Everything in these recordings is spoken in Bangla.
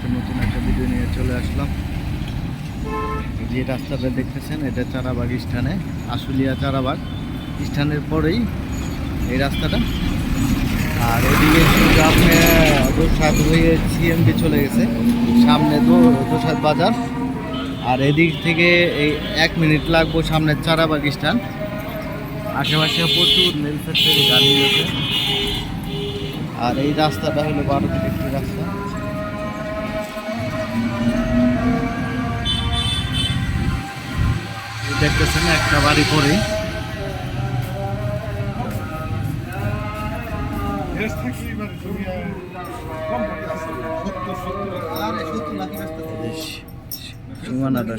আজকে নতুন একটা ভিডিও নিয়ে চলে আসলাম। যে রাস্তাটা দেখতেছেন, এটা চারাবাগ স্থানে, আশুলিয়া চারাবাগ। স্থানের পরেই এই রাস্তাটা। আর এদিকে আপনি দোসাদ হয়ে সিএমডি চলে গেছে। সামনে দোসাদ বাজার। আর এদিক থেকে এই এক মিনিট লাগবো সামনে চারাবাগ স্থান। আশেপাশে প্রচুর মেল ফ্যাক্টরি গাড়ি আছে আর এই রাস্তাটা হলো বারো একটি রাস্তা। দেখতেছেন, একটা বাড়ি পরে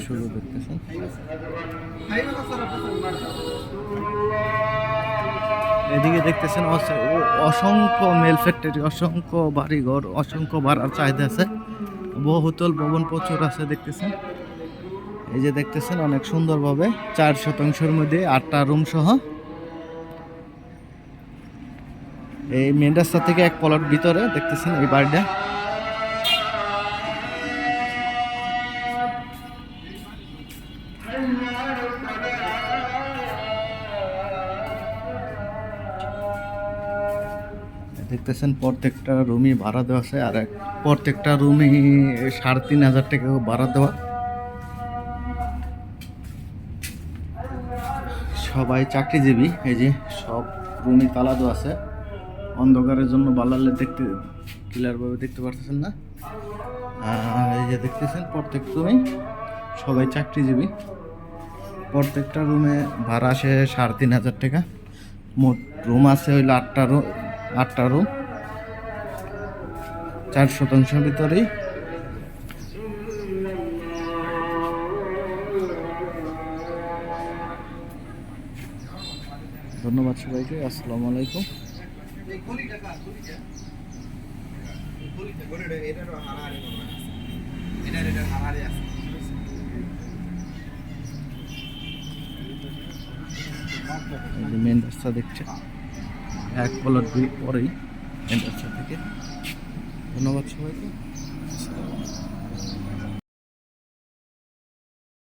শুরু করতেছেন। এদিকে দেখতেছেন, অস- অসংখ্য মেল ফ্যাক্টরি অসংখ্য বাড়িঘর, অসংখ্য ভাড়ার চাহিদা আছে। বহুতল ভবন প্রচুর আছে, দেখতেছেন। এই যে দেখতেছেন, অনেক সুন্দরভাবে চার শতাংশের মধ্যে আটটা রুম সহ। এই মেন রাস্তা থেকে এক পলট ভিতরে, দেখতেছেন এই বাড়িটা। দেখতেছেন, প্রত্যেকটা রুমই ভাড়া দেওয়া আছে, আর প্রত্যেকটা রুমই সাড়ে তিন হাজার টাকা ভাড়া দেওয়া। সবাই চাকরিজীবী, এই যে সব রুমই দেওয়া আছে। অন্ধকারের জন্য বালালে দেখতে ক্লিয়ারভাবে দেখতে পারতেছেন না। আর এই যে দেখতেছেন প্রত্যেক রুমই সবাই চাকরিজীবী। প্রত্যেকটা রুমে ভাড়া আসে সাড়ে তিন হাজার টাকা। মোট রুম আছে হইল আটটা রুম আটটা রুম। চার শতাংশের ভিতরেই ধন্যবাদ সবাইকে, আসসালামু আলাইকুম। মেন রাস্তা দেখছে এক পলার দুই পরেই মেন রাস্তা থেকে। ধন্যবাদ সবাইকে